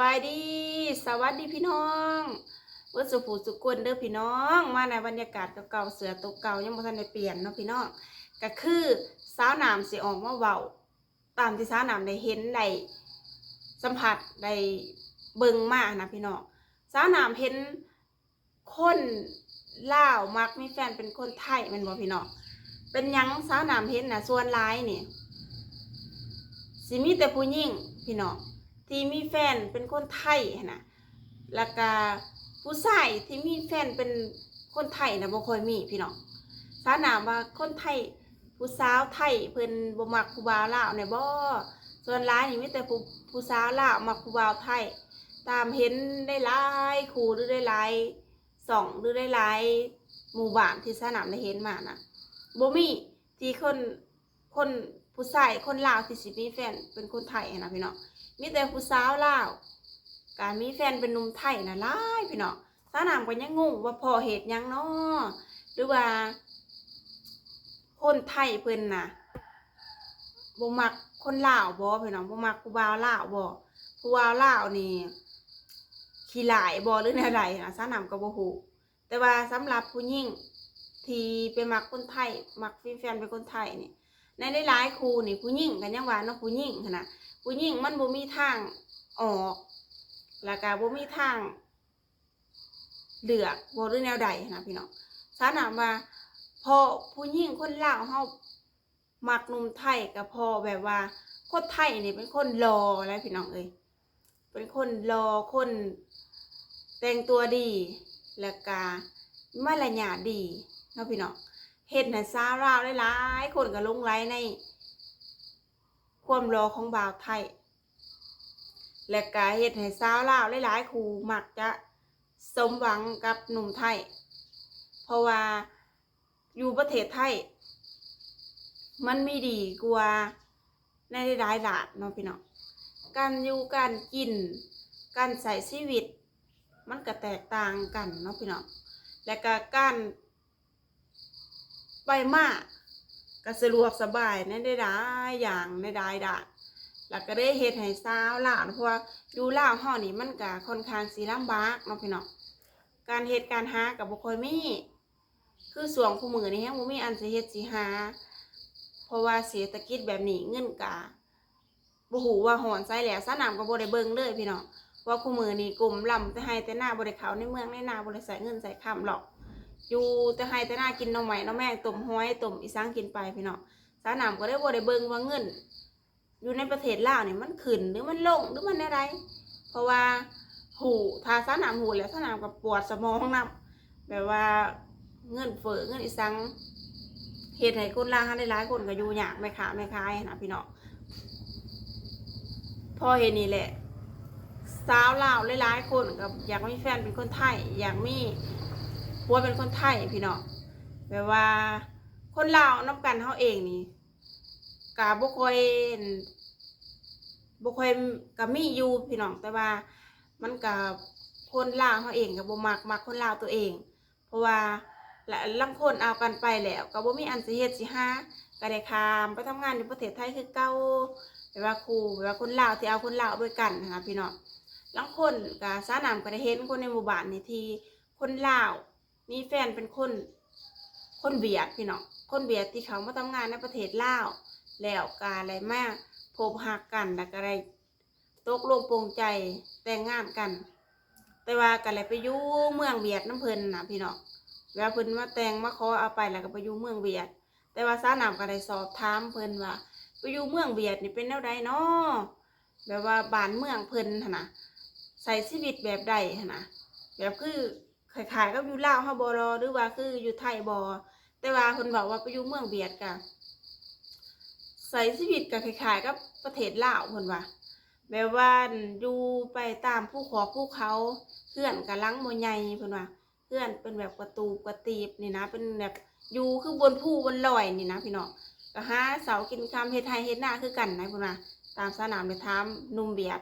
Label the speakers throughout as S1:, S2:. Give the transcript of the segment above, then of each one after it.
S1: บายดี สวัสดีพี่น้องวัสุผูสุกวนเด้อพี่น้อง มาในบรรยากาศเก่าๆเสือตัวเก่ายังบ่ทันได้เปลี่ยนเนาะพี่น้องก็คือสาวน้ำสิออกมาเว้าตามที่สาวน้ำได้เห็นได้สัมผัสได้เบิ่งมากนะพี่น้องสาวน้ำเห็นคนล่าวมักมีแฟนเป็นคนไทยมันบ่พี่น้องเป็นยังสาวน้ำเห็นนะส่วนร้ายนี่สิมีแต่ผู้หญิงพี่น้อง ที่มีแฟนเป็นคนไทยนะแล้วก็ผู้ชายที่มีแฟนเป็นคนไทยนะบ่ค่อยมีพี่น้องสาหนามว่าคนไทยผู้สาวไทยเพิ่นบ่มักผู้บ่าวลาวเนี่ยบ่ส่วนหลายนี่มีแต่ผู้ผู้สาวลาวมักผู้บ่าวไทย ตามเห็นได้หลายคู่หรือได้หลายส่องหรือได้หลายหมู่บ้านที่สนามได้เห็นมานะบ่มีที่คนคนผู้ชายคนลาวที่สิมีแฟนเป็นคนไทยนะพี่น้อง มีแต่ผู้สาวลาวการมีแฟนเป็นหนุ่มไทยนะหลายพี่น้องสนามก็ยังงงว่าพ่อเหตุยังเนาะหรือว่า คนไทยเพิ่นน่ะบ่มักคนลาวบ่พี่น้องบ่มักผู้บ่าวลาวบ่ผู้บ่าวลาวนี่ขี้หลายบ่หรือแนวใดนะสนามก็บ่ฮู้แต่ว่าสำหรับผู้หญิงที่ไปมักคนไทย มักมีแฟนเป็นคนไทยนี่ ในหลายๆครูนี่ผู้หญิงกันยังว่าเนาะผู้หญิงหั้นนะผู้หญิงมันบ่มีทางออกแล้วก็บ่มีทางเลือกบ่หรือแนวใดนะพี่น้องสานามว่าพอผู้หญิงคนลาวเฮามักนุ่มไทยก็พอแบบว่าคนไทยนี่เป็นคนรอแล้วพี่น้องเอ้ยเป็นคนรอคนแต่งตัวดี แล้วก็มารยาดีเนาะพี่น้อง เฮ็ดให้สาวลาวหลายๆคนก็ลงไหลใน ความรอของบ่าวไทย และก็เฮ็ดให้สาวลาวหลายๆคู่มักจะสมหวังกับหนุ่มไทย เพราะว่าอยู่ประเทศไทย มันไมีดีกว่าในหลายๆด่านเนาะพี่น้องการอยู่การกิน การใส่ชีวิต มันก็แตกต่างกันเนาะพี่น้องและก็การ ไปมากก็สะดวกสบายในได้หลายอย่างในได้ด่านแล้วก็ได้เฮ็ดให้สาวลาวเพราะว่าอยู่ลาวเฮานี่มันก็ค่อนข้างสิลำบากเนาะพี่น้องการเฮ็ดการหาก็บ่ค่อยมี คือส่วงคู่มือนี่แฮงบ่มีอันสิเฮ็ดสิหา เพราะว่าเศรษฐกิจแบบนี้เงินกะบ่ฮู้ว่าหอนไสแล้วสนามก็บ่ได้เบิ่งเลยพี่น้องว่าคู่มือนี่กลุ่มลำแต่ให้แต่หน้าบ่ได้เข้าในเมืองในนาบ่ได้ใส่เงินใส่คำหรอก อยู่แต่ให้แต่หน้ากินน้องใหม่น้องแม่ต้มห้อยต้มอีสานกินไปพี่น้องสาหนามก็ได้บ่ได้เบิ่งว่าเงิน อยู่ในประเทศลาวเนี่ยมันขึ้นหรือมันลงหรือมันอะไร เพราะว่าหูทาสาหนามหูแล้วสาหนามกับปวดสมองนํแบบว่าเงินเฟ้อเงินอีสังเหตุให้คนลาวหลายคนก็อยู่ยากไม่ขาไม่ขายนะพี่น้องพอเห็นนี่แหละสาวลาวหลายๆคนกับอยากมีแฟนเป็นคนไทยอยากมี ผัวเป็นคนไทยพี่น้องแบบว่า คนลาวนับกันเฮาเองนี่กะบ่ค่อยบ่ค่อยกะมีอยู่พี่น้องแต่ว่ามันกะคนลาวเฮาเองก็บ่มักมักคนลาวตัวเอง เพราะว่าและลางคนเอากันไปแล้วก็บ่มีอันสิเฮ็ดสิหาก็ได้ข้ามไปทำงานอยู่ประเทศไทยคือเก่าแบบว่าครูแบบว่าคนลาวที่เอาคนลาวด้วยกันนะคะพี่น้องลางคนก็สานามก็ได้เห็นคนในหมู่บ้านนี่ที่คนลาว มีแฟนเป็นคน คนเวียดพี่น้องคนเวียดที่เขามาทำงานในประเทศลาวแล้วกาอะไรมากพบหักกันแล้วก็ได้ตกลงปรงใจแต่งงานกัน แต่ว่ากันเลยไปอยู่เมืองเวียดน้ำเพลินนะพี่น้องเวลาเพิ่นมาแต่งมาขอเอาไปแล้วก็ไปอยู่เมืองเวียด แต่ว่าซาหนามก็ได้สอบถามเพิ่นว่าไปอยู่เมืองเวียดนี่เป็นแนวใดเนาะแบบว่าบ้านเมืองเพิ่นนะใส่ชีวิตแบบใดนะแบบคือ คล้ายๆกับอยู่ลาวเฮาบ่รอหรือว่าคืออยู่ไทยบ่แต่ว่าเพิ่นบอกว่าไปอยู่เมืองเวียดกะใช้ชีวิตก็คล้ายๆกับประเทศลาวเพิ่นว่าแบบว่าอยู่ไปตามภูเขาภูเขาเพื่อนกะลังบ่ใหญ่เพิ่นว่าเพื่อนเป็นแบบกระตูกระตีบนี่นะ เป็นแบบอยู่คือบนภูบนลอยนี่นะพี่น้องก็หาเสากินคำเฮ็ดไร่เฮ็ดนาคือกันนะเพิ่นว่าตามสนามไปถามนุ่มเวียด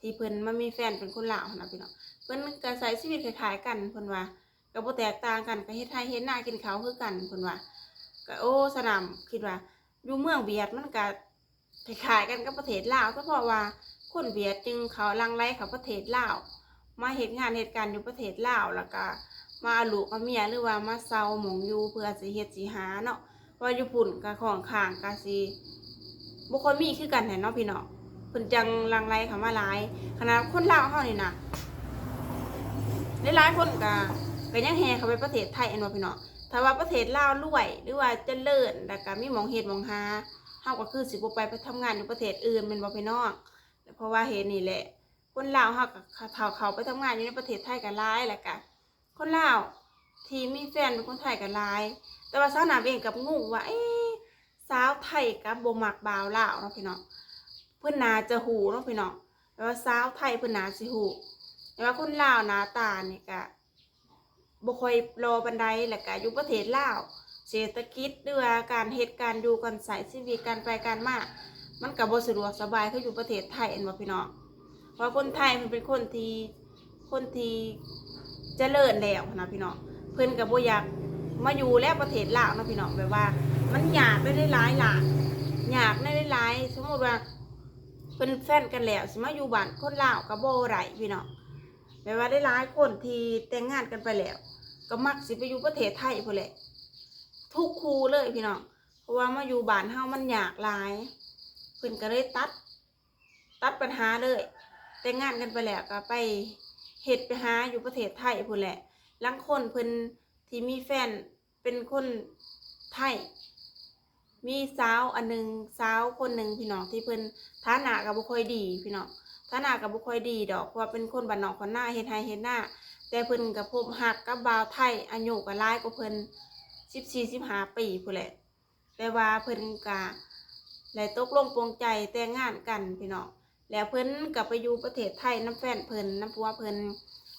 S1: ที่เพิ่นมามีแฟนเป็นคนลาวนะพี่น้อง เพิ่นก็ใช้ชีวิตคล้ายๆกันเพิ่นว่าก็บ่แตกต่างกันก็เฮ็ดไทยเฮ็ดนากินข้าวคือกันเพิ่นว่าก็โอ้สนามคิดว่าอยู่เมืองเวียดมันก็คล้ายๆกันกับประเทศลาวก็เพราะว่าคนเวียดจึงเขาลังไลเขาประเทศลาวมาเหตุงานเหตุการณ์อยู่ประเทศลาวแล้วก็มาเอาลูกเอาเมียหรือว่ามาเซาหมองอยู่เพื่อสิเฮ็ดสิหาเนาะว่าอยู่ปุ่นกับของข้างก็สิบ่ค่อยมีคือกันแหละเนาะพี่เน้องเพิ่นจังลังไลเขามาหลายขนาดคนลาวเฮานี่นะ หลายๆคนก็ก็ยังแห่เข้าไปประเทศไทยอันว่าพี่น้องถ้าว่าประเทศลาวรวย หรือว่าเจริญแล้วก็มีหมองเฮ็ดหมองหาเฮาก็คือสิบ่ไปไปทำงานอยู่ประเทศอื่นแม่นบ่พี่น้องเพราะว่าเหตุนี่แหละ คนลาวเฮากับเขาเขาไปทำงานอยู่ในประเทศไทยกันหลายแหละกะคนลาวที่มีแฟนเป็นคนไทยกันหลาย แต่ว่าสาวหนามเองกับงงว่าเอ๊ะสาวไทยกับบ่มักบ่าวลาวเนาะพี่น้องเพิ่นนาจะหูเนาะพี่น้องแต่ว่าสาวไทยเพิ่นนาสิหู แต่ว่าคนลาวหน้าตาเนี่ยก็บ่ค่อยรอบันไดแล้วก็อยู่ประเทศลาวเศรษฐกิจหรือว่าการเฮ็ดการอยู่การใช้ชีวิตการไปการมา มันกับ่สะดวกสบายคืออยู่ประเทศไทยเอ็นบ่พี่น้องเพราะคนไทยมันเป็นคนที่คนที่เจริญแล้วนะพี่น้องเพิ่อนกับบ่อยากมาอยู่แล้วประเทศลาวนะพี่น้องแบบว่า มันอยากได้หลายๆล่ะยากได้หลายสมมติว่าเพิ่นแฟนกันแล้วสิมาอยู่บ้านคนลาวก็บ่ได้พี่น้อง แบบว่าได้หลายคนที่แต่งงานกันไปแล้ว ก็มักสิไปอยู่ประเทศไทยพุ่นแหละ ทุกคู่เลยพี่น้อง เพราะว่ามาอยู่บ้านเฮามันอยากหลายเพิ่นก็เลยตัด ตัดปัญหาเลย แต่งงานกันไปแล้วก็ไปเฮ็ดไปหาอยู่ประเทศไทยพุ่นแหละลังคนเพิ่นที่มีแฟนเป็นคนไทย มีสาวอันหนึ่งสาวคนหนึ่งพี่น้องที่เพิ่นฐานะก็บ่ค่อยดีพี่น้อง ฐานะก็บ่ค่อยดีดอกเพราะว่าเป็นคนบ้านนอกคนหน้าเฮ็ดไร่เฮ็ดหน้า แต่เพิ่นก็พบหักกับบ่าวไทยอายุก็หลายกว่าเพิ่น14 15ปีพุ่นแหละแต่ว่าเพิ่นก็ได้ตกลงปลงใจแต่งงานกันพี่น้องแล้วเพิ่นก็ไปอยู่ประเทศไทยน้ำแฟนเพิ่นน้ำผัวเพิ่น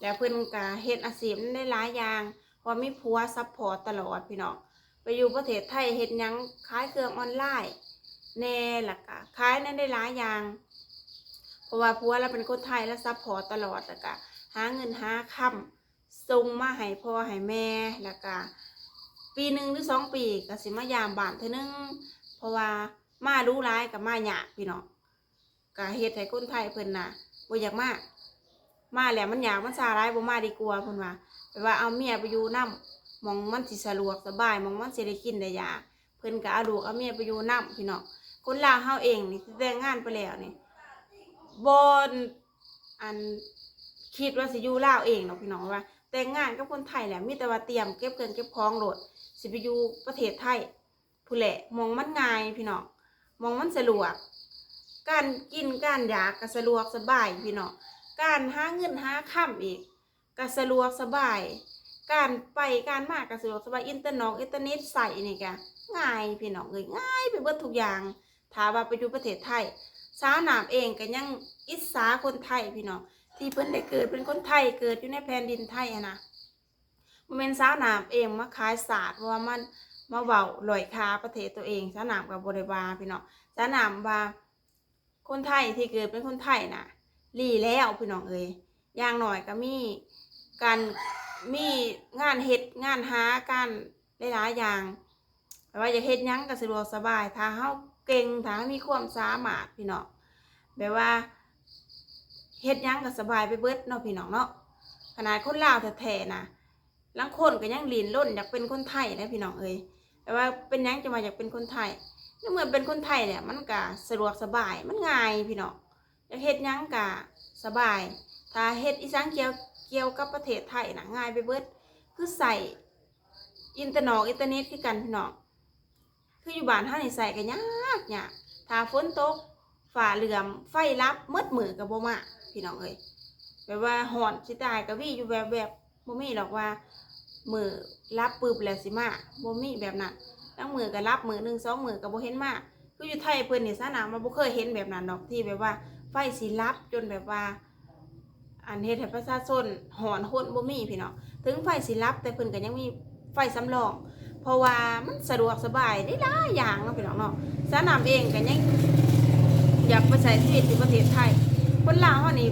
S1: แล้วเพิ่นก็เฮ็ดอาชีพได้หลายอย่างเพราะมีผัวซัพพอร์ตตลอดพี่น้องไปอยู่ประเทศไทยเฮ็ดยังขายเครื่องออนไลน์แน่ล่ะก็ขายนั่นได้หลายอย่าง ราะว่าผัวเราเป็นคนไทยแล้วซัพพอร์ตตลอดแล้วก็หาเงินหาค่ำส่งมาให้พ่อให้แม่แล้วก็ปีหนึ่งหรือสองปีก็สิมายามบ้านเท่อนึงเพราะว่ามารู้ร้ายกับมาหยาพี่น้องก็เฮ็ดให้คนไทยเพิ่นน่ะบ่อยากมามาแล้วมันอยากมันซาร้ายบ่มาดีกว่าเพิ่นว่าแปลว่าเอาเมียไปอยู่นำมองมันสิสะดวกสบายมองมันสิได้กินได้ยาเพิ่นก็เอาลูกเอาเมียไปอยู่นำพี่น้องคนลาวเฮาเองนี่ที่แต่งงานไปแล้วนี่ บ่อันคิดว่าสิอยู่ลาวเองเนาะพี่น้องว่า แต่งงานกับคนไทยแหละมีแต่ว่าเตรียมเก็บเงินเก็บของโหลดสิไปอยู่ประเทศไทยผู้แหละมองมันง่ายพี่น้องมองมันสะดวก การกินการอยากก็สะดวกสบายพี่น้องการหาเงินหาค่ำอีกก็สะดวกสบาย การไปการมาก็สะดวกสบายอินเทอร์น็ตอินเทอร์เน็ตใส่นี่ก็ง่ายพี่น้องเลยง่ายไปเบิดทุกอย่างถ้าว่าไปอยู่ประเทศไทยาวหนามเองก็ยังอิสาคนไทยพี่น้องที่เพิ่นได้เกิดเป็นคนไทยเกิดอยู่ในแผ่นดินไทยอะนะมันเป็นสาวหนามเองมาขายศาสตร์เพราะว่ามันมาเว้าลอยคาประเทศตัวเองสาวหนามกับบริวาพี่น้องสาวหนามว่าคนไทยที่เกิดเป็นคนไทยน่ะรีแล้วพี่น้องเอ้ยอย่างหน่อยก็มีการมีงานเฮ็ดงานหาการหลายๆอย่างแต่ว่าอยากเฮ็ดยังก็สะดวกสบายถ้าเฮาเก่งถ้าเฮามีความสามารถพี่น้อง แบบว่าเฮ็ดยังก็สบายไปเบิดเนาะพี่น้องเนาะขนาดคนลาวแท้ๆนะลางคนก็ยังลีนล้นอยากเป็นคนไทยนะพี่น้องเอ้ยแต่ว่าเป็นยังจะมาอยากเป็นคนไทยในเมื่อเป็นคนไทยเนี่ยมันก็สะดวกสบายมันง่ายพี่น้องอยากเฮ็ดยังก็สบาย ถ้าเฮ็ดอีสานเกี่ยวเกี่ยวกับประเทศไทยนะง่ายไปเบิดคือใส่อินเทอร์เน็ตอินเทอร์เน็ตคือกันพี่น้องคืออยู่บ้านเฮานี่ใส่ก็ยากยากถ้าฝนตก ฝ่าเหลื่อมไฟลับมืดมือก็บ่มาพี่น้องเอ้ยแบบว่าหอนสิตายก็วิอยู่แบบแบบๆบ่มีหรอกว่ามือรับปึบแล้วสิมาโบมีแบบนั้นตั้งมือก็รับมือหนึ่งสองมือก็บ่เห็นมากคืออยู่ไทยเพิ่อนนี่ซะนะมันบ่เคยเห็นแบบนั้นดอกที่แบบว่า ไฟสิรับจนแบบว่า อันเฮ็ดให้ประชาชนหอนหนบ่มีพี่น้องถึงไฟสิรับแต่เพิ่อนก็ยังมีไฟสำรอง เพราะว่ามันสะดวกสบายได้หลายอย่างเนาะพี่น้องเนาะสนามเองก็ยัง อยากไปใช้ชีวิตอยู่ประเทศไทย คนลาวเฮานี่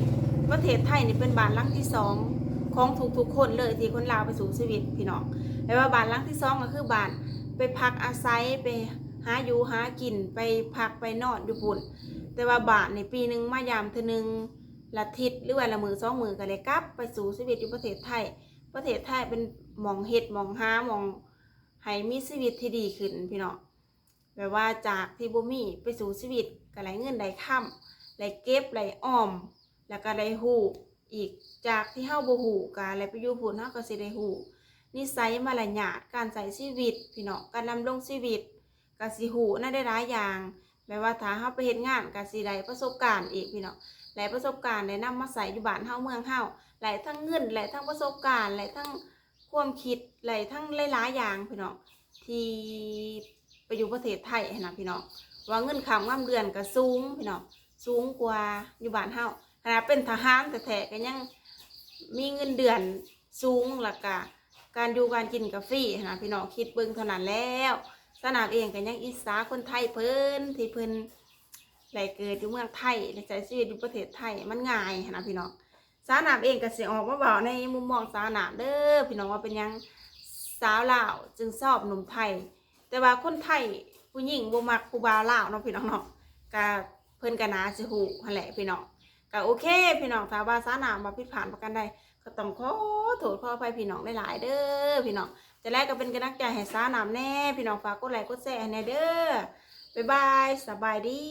S1: ประเทศไทยนี่เป็นบ้านหลังที่สองของทุกๆคนเลยที่คนลาวไปสู่ชีวิตพี่น้องแต่ว่าบ้านหลังที่สองก็คือบ้านไปพักอาศัยไปหาอยู่หากินไปพักไปนอนอยู่ปุ่น แต่ว่าบาทในปีหนึ่งมายามเทอหนึงละทิศหรือว่าละมือสองมือก็เลยกลับ ไปสู่ชีวิตอยู่ประเทศไทย ประเทศไทยเป็นหมองเฮ็ดหมองหาหมองให้มีชีวิตที่ดีขึ้นพี่น้องแบบว่าจากที่บ่มีไปสู่ชีวิต ก็ไหลเงินไหลค่ำไหลเก็บไหลออม แล้วก็ได้ฮู้อีกจากที่เฮาบ่ฮู้ก็ไหลไปอยู่พุ่นเฮาก็สิได้ฮู้นิสัยมารยาทการใช้ชีวิตพี่น้องการดำรงชีวิตก็สิฮู้นั่นได้หลายอย่างแม้ว่าถ้าเฮาไปเฮ็ดงานก็สิได้ประสบการณ์อีกพี่น้องหลายประสบการณ์ได้นำมาใส่อยู่บ้านเฮาเมืองเฮาหลายทั้งเงินหลายทั้งประสบการณ์หลายทั้งความคิดหลายทั้งหลายๆอย่างพี่น้องที่ไปอยู่ประเทศไทยนนะพี่น้อง ว่าเงินคำง่ำเดือนก็สูงพี่น้องสูงกว่าอยู่บ้านเฮาขนาดเป็นทหารแต่แท้ก็ยังมีเงินเดือนสูงแล้วก็การอยู่การกินกาแฟนะพี่น้องคิดเบิ่งเท่านั้นแล้วสนามเองก็ยังอิสาคนไทยเพิ่นที่เพิ่นไหลเกิดอยู่เมืองไทยและใช้ชีวิตอยู่ประเทศไทยมันง่ายนะพี่น้องสาหนามเองก็เสียออกมาบอกในมุมมองสาหนามเด้อพี่น้องว่าเป็นยังสาวลาวจึงชอบหนุ่มไทย แต่ว่าคนไทยผู้หญิงบ่มักผู้บ่าวลาวเนาะพี่น้องเนาะก็เพิ่นก็น่าสิฮู้หั่นแหละพี่น้องก็โอเค พี่น้องถ้าว่าสาหนามมาผิดผ่านประกันใดก็ต้องขอโทษขออภัยพี่น้องหลายๆเด้อพี่น้องจะแรกก็เป็นกำลังใจให้สาหนามแน่ พี่น้องฝากกดไลค์กดแชร์แน่เด้อบ๊ายบายสบายดี